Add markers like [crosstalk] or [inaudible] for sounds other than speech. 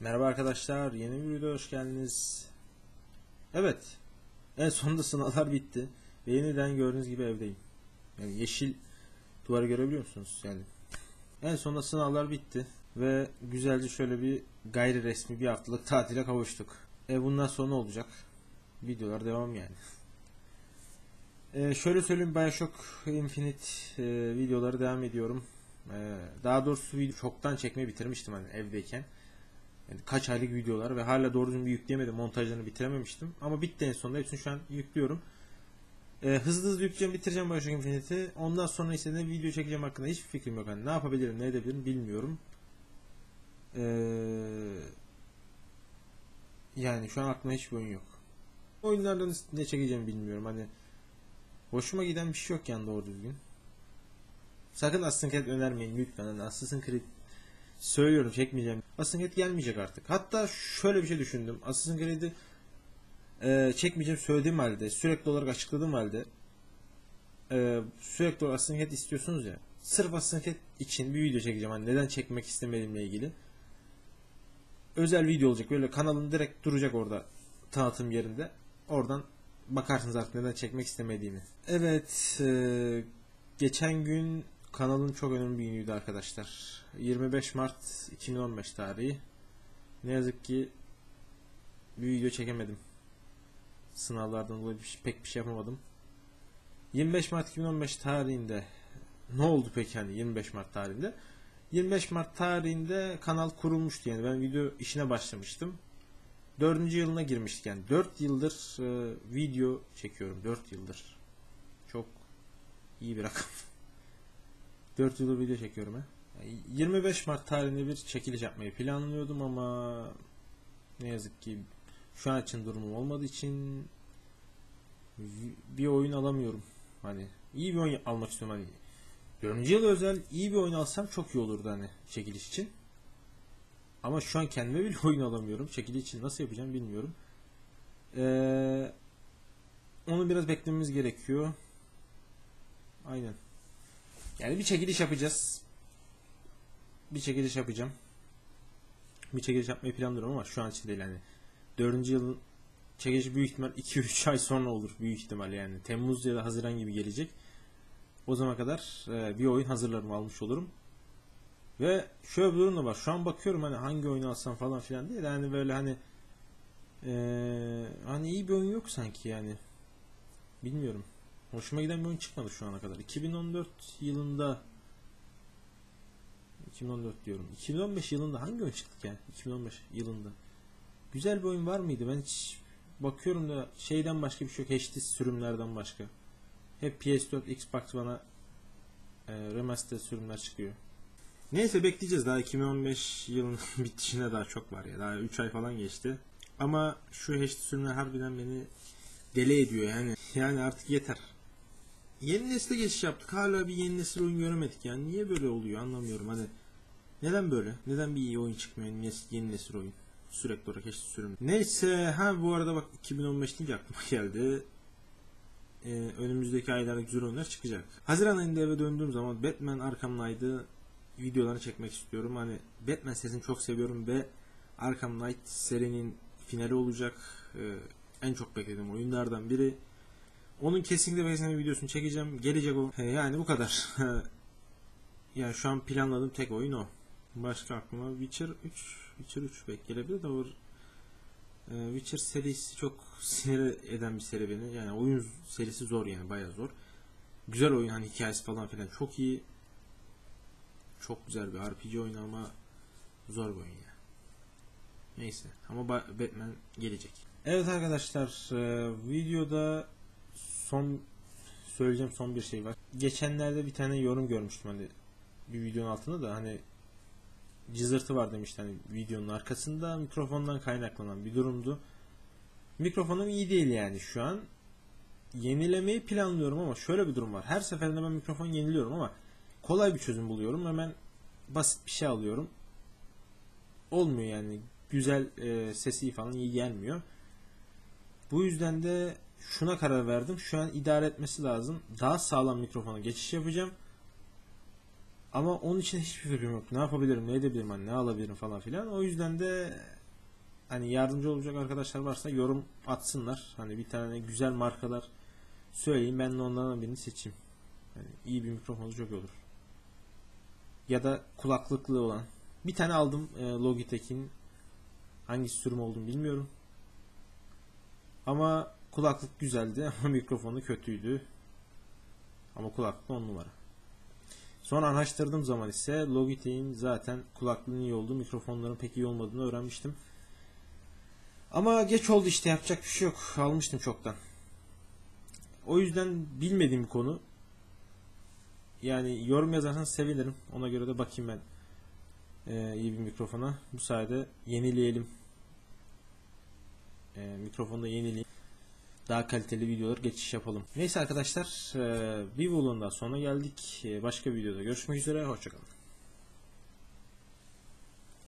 Merhaba arkadaşlar, yeni bir videoya hoş geldiniz. Evet, en sonunda sınavlar bitti ve yeniden gördüğünüz gibi evdeyim. Yani yeşil duvarı görebiliyor musunuz? Yani en sonunda sınavlar bitti ve güzelce şöyle bir gayri resmi bir haftalık tatile kavuştuk. E bundan sonra ne olacak? Videolar devam yani. E, şöyle söyleyeyim Bioshock Infinite e, videoları devam ediyorum. E, daha doğrusu video çoktan çekmeyi bitirmiştim hani evdeyken. Yani kaç aylık videolar ve hala doğru düzgün bir yükleyemedim. Montajlarını bitirememiştim. Ama bitti en sonunda. Hepsini şu an yüklüyorum. Ee, hızlı hızlı yükleyeceğim, bitireceğim Bioshock Infinite'i. Ondan sonra ne video çekeceğim hakkında hiçbir fikrim yok. Yani ne yapabilirim, ne edebilirim bilmiyorum. Ee, yani şu an aklımda hiçbir oyun yok. Oyunlardan ne çekeceğimi bilmiyorum. Hani hoşuma giden bir şey yok yani doğru düzgün. Sakın Assassin's Creed önermeyin lütfen. Hani Assassin's Creed söylüyorum çekmeyeceğim. Assassin's Creed gelmeyecek artık. Hatta şöyle bir şey düşündüm. Assassin's Creed'i e, çekmeyeceğim söylediğim halde, sürekli olarak açıkladığım halde e, sürekli olarak Assassin's Creed istiyorsunuz ya. Sırf Assassin's Creed için bir video çekeceğim. Hani neden çekmek istemediğimle ilgili. Özel video olacak. Böyle kanalım direkt duracak orada tanıtım yerinde. Oradan bakarsınız artık neden çekmek istemediğimi. Evet, e, geçen gün kanalın çok önemli bir günüydü arkadaşlar. 25 Mart 2015 tarihi. Ne yazık ki bir video çekemedim. Sınavlardan dolayı şey- pek bir şey yapamadım. 25 Mart 2015 tarihinde ne oldu peki hani 25 Mart tarihinde? 25 Mart tarihinde kanal kurulmuştu yani ben video işine başlamıştım. Dördüncü yılına girmiştik yani 4 yıldır e, video çekiyorum 4 yıldır. Çok iyi bir rakam. 4 yıldır video çekiyorum ha. 25 Mart tarihinde bir çekiliş yapmayı planlıyordum ama ne yazık ki şu an için durumum olmadığı için bir oyun alamıyorum. Hani iyi bir oyun almak istiyorum hani. 4. yıl özel iyi bir oyun alsam çok iyi olurdu hani çekiliş için. Ama şu an kendime bile [laughs] oyun alamıyorum. Çekiliş için nasıl yapacağım bilmiyorum. Ee, onu biraz beklememiz gerekiyor. Aynen. Yani bir çekiliş yapacağız. Bir çekiliş yapacağım. Bir çekiliş yapmayı planlıyorum ama şu an için değil yani. Dördüncü yılın çekilişi büyük ihtimal 2-3 ay sonra olur büyük ihtimal yani. Temmuz ya da Haziran gibi gelecek. O zamana kadar e, bir oyun hazırlarım almış olurum. Ve şöyle bir durum da var. Şu an bakıyorum hani hangi oyunu alsam falan filan diye. de hani böyle hani e, hani iyi bir oyun yok sanki yani. Bilmiyorum. Hoşuma giden bir oyun çıkmadı şu ana kadar. 2014 yılında 2014 diyorum. 2015 yılında hangi oyun çıktı yani? 2015 yılında. Güzel bir oyun var mıydı? Ben hiç bakıyorum da şeyden başka bir şey yok. HD sürümlerden başka. Hep PS4, Xbox bana e, remaster sürümler çıkıyor. Neyse bekleyeceğiz. Daha 2015 yılının [laughs] bitişine daha çok var ya. Daha 3 ay falan geçti. Ama şu HD sürümler harbiden beni deli ediyor yani. Yani artık yeter. Yeni nesle geçiş yaptık. Hala bir yeni nesil oyun göremedik. Yani niye böyle oluyor anlamıyorum. Hani neden böyle? Neden bir iyi oyun çıkmıyor yeni nesil, yeni nesil oyun? Sürekli olarak eşit sürüm. Neyse ha bu arada bak 2015 deyince aklıma [laughs] geldi. Ee, önümüzdeki aylarda güzel oyunlar çıkacak. Haziran ayında eve döndüğüm zaman Batman Arkham Knight'ı videolarını çekmek istiyorum. Hani Batman serisini çok seviyorum ve Arkham Knight serinin finali olacak. Ee, en çok beklediğim oyunlardan biri. Onun kesinlikle kesinlikle videosunu çekeceğim. Gelecek o. Yani bu kadar. yani şu an planladığım tek oyun o. Başka aklıma Witcher 3 Witcher 3 belki gelebilir de o e, Witcher serisi çok sinir eden bir seri beni. Yani oyun serisi zor yani bayağı zor. Güzel oyun hani hikayesi falan filan çok iyi. Çok güzel bir RPG oyunu ama zor bir oyun ya. Neyse ama Ba- Batman gelecek. Evet arkadaşlar e, videoda son söyleyeceğim son bir şey var. Geçenlerde bir tane yorum görmüştüm hani bir videonun altında da hani cızırtı var demişti hani videonun arkasında mikrofondan kaynaklanan bir durumdu. Mikrofonum iyi değil yani şu an. Yenilemeyi planlıyorum ama şöyle bir durum var. Her seferinde ben mikrofon yeniliyorum ama kolay bir çözüm buluyorum. Hemen basit bir şey alıyorum. Olmuyor yani. Güzel e, sesi falan iyi gelmiyor. Bu yüzden de şuna karar verdim. Şu an idare etmesi lazım. Daha sağlam mikrofona geçiş yapacağım. Ama onun için hiçbir fikrim yok. Ne yapabilirim, ne edebilirim, hani ne alabilirim falan filan. O yüzden de hani yardımcı olacak arkadaşlar varsa yorum atsınlar. Hani bir tane güzel markalar söyleyin ben de onlardan birini seçeyim. Hani iyi bir mikrofon çok olur. Ya da kulaklıklı olan. Bir tane aldım e, Logitech'in hangi sürüm olduğunu bilmiyorum. Ama kulaklık güzeldi ama [laughs] mikrofonu kötüydü. Ama kulaklık 10 numara. Sonra araştırdığım zaman ise Logitech'in zaten kulaklığın iyi olduğu, mikrofonların pek iyi olmadığını öğrenmiştim. Ama geç oldu işte yapacak bir şey yok. Almıştım çoktan. O yüzden bilmediğim konu. Yani yorum yazarsanız sevinirim. Ona göre de bakayım ben ee, iyi bir mikrofona. Bu sayede yenileyelim. Ee, mikrofonu da yenileyelim. Daha kaliteli videolar geçiş yapalım. Neyse arkadaşlar e, bir vlogun daha sonra geldik. E, başka bir videoda görüşmek üzere. Hoşçakalın.